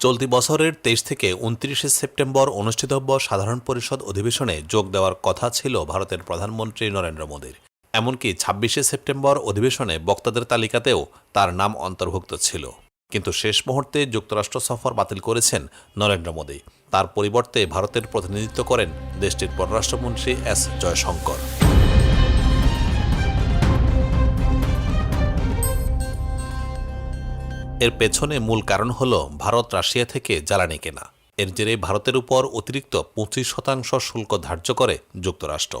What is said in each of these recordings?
চলতি বছরের তেইশ থেকে উনত্রিশে সেপ্টেম্বর অনুষ্ঠিতব্য সাধারণ পরিষদ অধিবেশনে যোগ দেওয়ার কথা ছিল ভারতের প্রধানমন্ত্রী নরেন্দ্র মোদীর। এমনকি ছাব্বিশে সেপ্টেম্বর অধিবেশনে বক্তাদের তালিকাতেও তার নাম অন্তর্ভুক্ত ছিল। কিন্তু শেষ মুহূর্তে যুক্তরাষ্ট্র সফর বাতিল করেছেন নরেন্দ্র মোদী। তার পরিবর্তে ভারতের প্রতিনিধিত্ব করেন দেশটির পররাষ্ট্রমন্ত্রী এস জয়শঙ্কর। এর পেছনে মূল কারণ হল ভারত রাশিয়া থেকে জ্বালানি কেনা। এর জেরে ভারতের উপর অতিরিক্ত পঁচিশ শতাংশ শুল্ক ধার্য করে যুক্তরাষ্ট্র।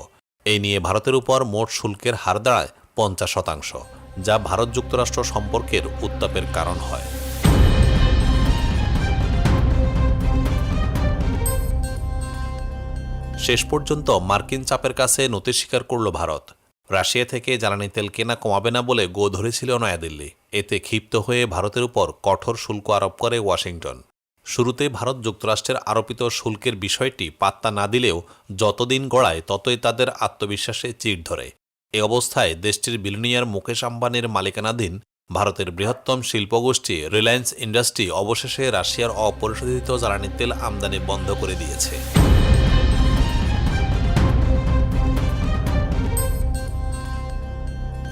এই নিয়ে ভারতের উপর মোট শুল্কের হার দাঁড়ায় পঞ্চাশ শতাংশ, যা ভারত যুক্তরাষ্ট্র সম্পর্কের উত্তাপের কারণ হয়। শেষ পর্যন্ত মার্কিন চাপের কাছে নতি স্বীকার করল ভারত। রাশিয়া থেকে জ্বালানি তেল কেনা কমাবে না বলে গো ধরেছিল নয়াদিল্লি। এতে ক্ষিপ্ত হয়ে ভারতের উপর কঠোর শুল্ক আরোপ করে ওয়াশিংটন। শুরুতে ভারত যুক্তরাষ্ট্রের আরোপিত শুল্কের বিষয়টি পাত্তা না দিলেও যতদিন গড়ায় ততই তাদের আত্মবিশ্বাসে চিড় ধরে। এ অবস্থায় দেশটির বিলনিয়ার মুকেশ আম্বানির মালিকানাধীন ভারতের বৃহত্তম শিল্পগোষ্ঠী রিলায়েন্স ইন্ডাস্ট্রি অবশেষে রাশিয়ার অপরিশোধিত জ্বালানি তেল আমদানি বন্ধ করে দিয়েছে।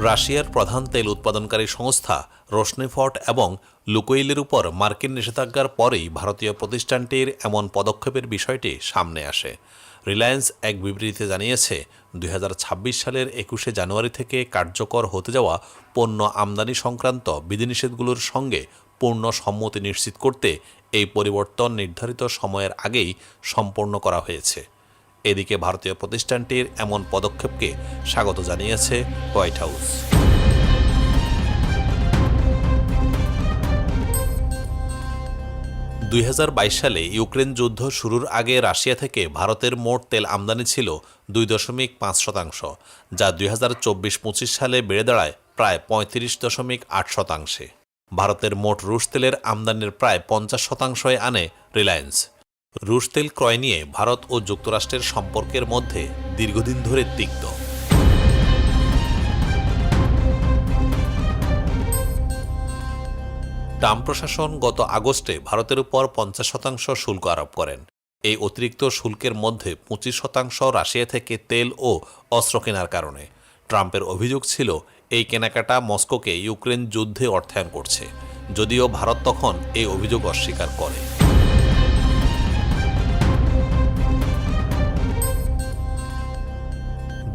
রাশিয়ার প্রধান তেল উৎপাদনকারী সংস্থা রোশনেফট এবং লুকোইলের উপর মার্কিন নিষেধাজ্ঞার পরেই ভারতীয় প্রতিষ্ঠানটির এমন পদক্ষেপের বিষয়টি সামনে আসে। রিলায়েন্স এক বিবৃতিতে জানিয়েছে, দুই হাজার ছাব্বিশ সালের একুশে জানুয়ারি থেকে কার্যকর হতে যাওয়া পণ্য আমদানি সংক্রান্ত বিধিনিষেধগুলোর সঙ্গে পূর্ণ সম্মতি নিশ্চিত করতে এই পরিবর্তন নির্ধারিত সময়ের আগেই সম্পন্ন করা হয়েছে। এদিকে ভারতীয় প্রতিষ্ঠানটির এমন পদক্ষেপকে স্বাগত জানিয়েছে হোয়াইট হাউস। দুই হাজার বাইশ সালে ইউক্রেন যুদ্ধ শুরুর আগে রাশিয়া থেকে ভারতের মোট তেল আমদানি ছিল দুই দশমিক পাঁচ শতাংশ, যা দুই হাজার চব্বিশ পঁচিশ সালে বেড়ে দাঁড়ায় প্রায় পঁয়ত্রিশ দশমিক আট শতাংশে। ভারতের মোট রুশ তেলের আমদানির প্রায় পঞ্চাশ শতাংশই আনে রিলায়েন্স। রুশ তেল ক্রয় নিয়ে ভারত ও যুক্তরাষ্ট্রের সম্পর্কের মধ্যে দীর্ঘদিন ধরে তিক্ত। ট্রাম্প প্রশাসন গত আগস্টে ভারতের উপর পঞ্চাশ শতাংশ শুল্ক আরোপ করেন। এই অতিরিক্ত শুল্কের মধ্যে পঁচিশ শতাংশ রাশিয়া থেকে তেল ও অস্ত্র কেনার কারণে। ট্রাম্পের অভিযোগ ছিল, এই কেনাকাটা মস্কোকে ইউক্রেন যুদ্ধে অর্থায়ন করছে, যদিও ভারত তখন এই অভিযোগ অস্বীকার করে।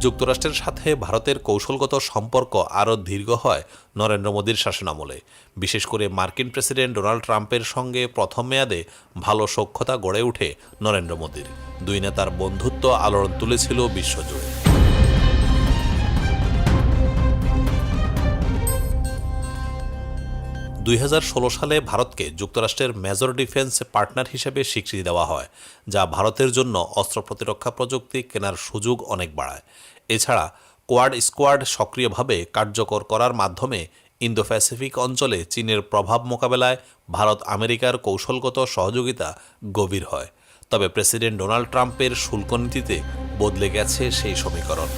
যুক্তরাষ্ট্রের সাথে ভারতের কৌশলগত সম্পর্ক আরও দীর্ঘ হয় নরেন্দ্র মোদীর শাসনামলে। বিশেষ করে মার্কিন প্রেসিডেন্ট ডোনাল্ড ট্রাম্পের সঙ্গে প্রথম মেয়াদে ভালো সক্ষতা গড়ে ওঠে নরেন্দ্র মোদীর। দুই নেতার বন্ধুত্ব আলোড়ন তুলেছিল বিশ্বজুড়ে। দুই হাজার ষোলো সালে ভারতকে যুক্তরাষ্ট্রের মেজর ডিফেন্স পার্টনার হিসেবে স্বীকৃতি দেওয়া হয়, যা ভারতের জন্য অস্ত্র প্রতিরক্ষা প্রযুক্তি কেনার সুযোগ অনেক বাড়ায়। এছাড়া, কোয়াড স্কোয়াড সক্রিয়ভাবে কার্যকর করার মাধ্যমে ইন্দো প্যাসিফিক অঞ্চলে চীনের প্রভাব মোকাবেলায় ভারত আমেরিকার কৌশলগত সহযোগিতা গভীর হয়। তবে প্রেসিডেন্ট ডোনাল্ড ট্রাম্পের শুল্ক নীতিতে বদলে গেছে সেই সমীকরণ।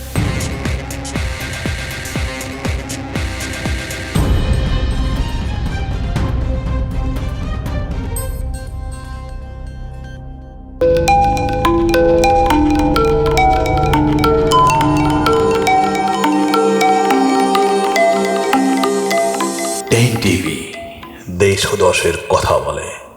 টেন টিভি দশের কথা বলে।